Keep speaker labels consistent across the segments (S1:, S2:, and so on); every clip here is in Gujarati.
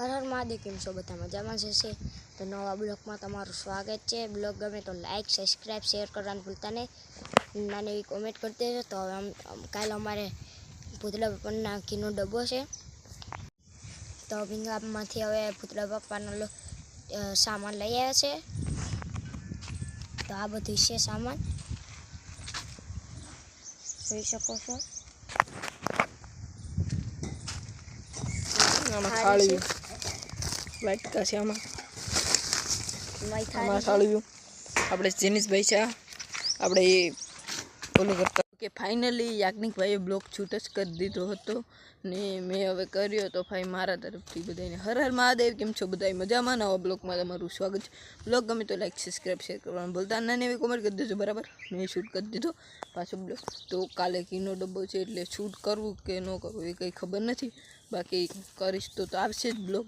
S1: મહાદેવ કેમ છો? બધા મજામાં જશે તો નવા બ્લોગમાં તમારું સ્વાગત છે. બ્લોગ ગમે તો લાઈક સબસ્ક્રાઈબ શેર કરવાનું ભૂલતા નહીં. નાની એવી કોમેન્ટ કરી દેજો. તો હવે આમ- કાલે અમારે ભૂતળા પપ્પાના ઘીનો ડબ્બો છે. તો ભીંગામાંથી હવે ભૂતળા પપ્પાનો સામાન લઈ આવ્યા છે. તો આ બધું છે સામાન. જોઈ શકો છો.
S2: થાળીયું વાટકા છે આમાં? આમાં સાળવ્યું આપણે જીનીશભાઈ છે આપણે એ ઓલું કરતા. કે ફાઇનલી યાજ્ઞિકભાઈએ બ્લોક છૂટ જ કરી દીધો હતો. ને મેં હવે કર્યો તો ભાઈ મારા તરફથી બધાને હર હર મહાદેવ કેમ છો બધા મજામાં? નવા બ્લોગમાં તમારું સ્વાગત છે. બ્લોગ ગમે તો લાઈક સબસ્ક્રાઈબ શેર કરવાનું ભૂલતા નાની એવી કોમેન્ટ કરી દેજો બરાબર? મેં શૂટ કરી દીધો પાછો બ્લોગ તો કાલે ઘીનો ડબ્બો છે એટલે શૂટ કરવું કે ન કરવું એ કંઈ ખબર નથી. બાકી કરીશ તો તો આવશે જ બ્લોગ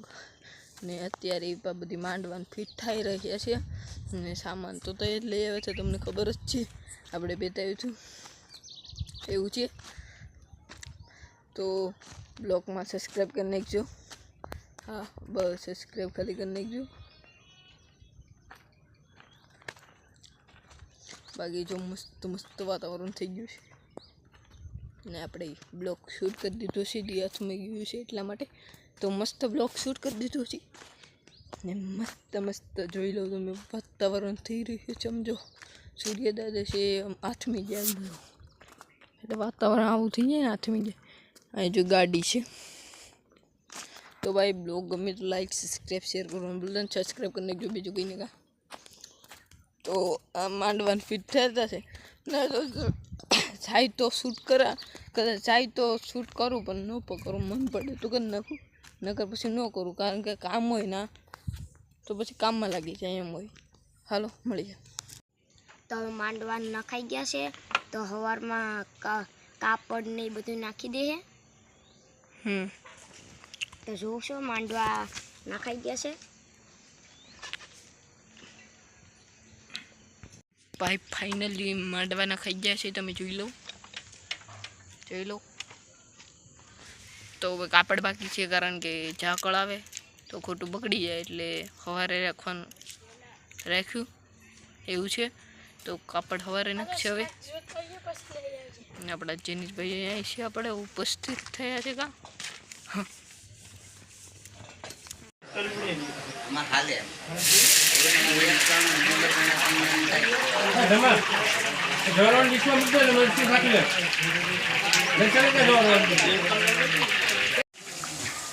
S2: ને અત્યારે એ બધી માંડવાની ફિટ થઈ રહ્યા છે. ને સામાન તો તો લઈ આવે છે, તમને ખબર જ છે. આપણે બતાવ્યું છું એવું છે. તો બ્લોગમાં સબસ્ક્રાઈબ કરી નાખજો. હા, બસ સબસ્ક્રાઈબ ખાલી કરી નાખજો. બાકી જો મસ્ત મસ્ત વાતાવરણ થઈ ગયું છે. ને આપણે બ્લોક શૂટ કરી દીધો છે હાથમાં ગયું છે એટલા માટે. તો મસ્ત બ્લોક શૂટ કરી દીધો છે ને મસ્ત મસ્ત જોઈ લો તમે, વાતાવરણ થઈ રહ્યું છે, સમજો। સૂર્યદાદા છે, આમ આથમી જાય બધું એટલે વાતાવરણ આવું થઈ જાય ને આથમી જાય અહીં જો ગાડી છે। તો ભાઈ બ્લોગ ગમે તો લાઈક સબસ્ક્રાઈબ શેર કરવાનું ભૂલતા નહીં. સબસ્ક્રાઈબ કરી નાખજો બીજું કંઈ નહીં કાં। તો આ માંડવાન ફિટ થતા છે। ના, તો તો જાય તો શૂટ કરા, કદાચ જાય તો શૂટ કરું, પણ ન પણ કરું, મન પડે તો કરી નાખું। નકર પછી ન કરું કારણ કે કામ હોય ના તો પછી કામમાં લાગી જાય એમ હોય. હાલો મળીએ.
S1: તો હવે માંડવા નખાઈ ગયા છે તો સવારમાં કા- કાપડ ને એ બધું નાખી દે
S2: હમ.
S1: તો જોશો માંડવા નખાઈ ગયા છે.
S2: ભાઈ ફાઇનલી માંડવા નખાઈ ગયા છે તમે જોઈ લો. જોઈ લો. તો કાપડ બાકી છે કારણ કે ઝાકળ આવે, તો ખોટું બગડી જાય એટલે સવારે રાખવાનું રાખ્યું. એવું છે. તો કાપડ સવારે નાખશે હવે. આપણા જેનિશભાઈ અહીંયા છે આપણે, ઉપસ્થિત થયા છે કા?
S3: જવાનું વિશ્વ મૂકતો મનસી ફાટી લે દર્શન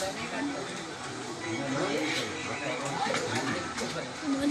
S3: ごめ
S4: んね。